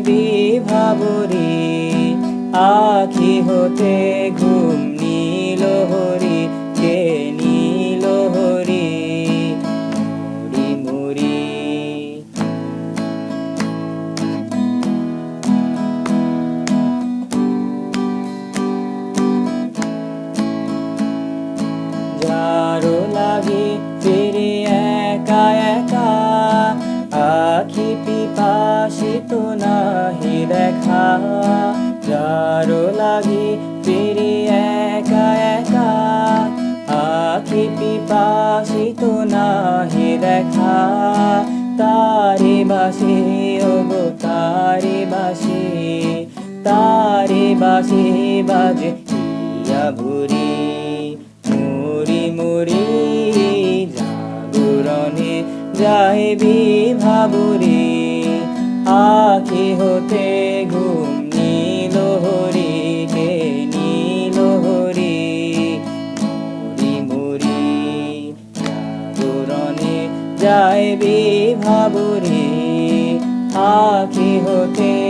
বিভাবরি আখি হতে ঘুম নীল পিপাসিত নাহি দেখা। যারো লাগি ফিরে একা একা, আখি পিপাসিত নাহি দেখা। তারে বাসে, ওগো তারে বাসে তারে বাসে বাজে ইয়া ভুরি। মুড়ি মুড়ি জাগরণে যায় বিভাবুরি আখি হতে ঘুম নীল হরি কে নীল হরি। মুড়ি মুড়ি জাগরণে যায় বিভাবুরি পাখি হতে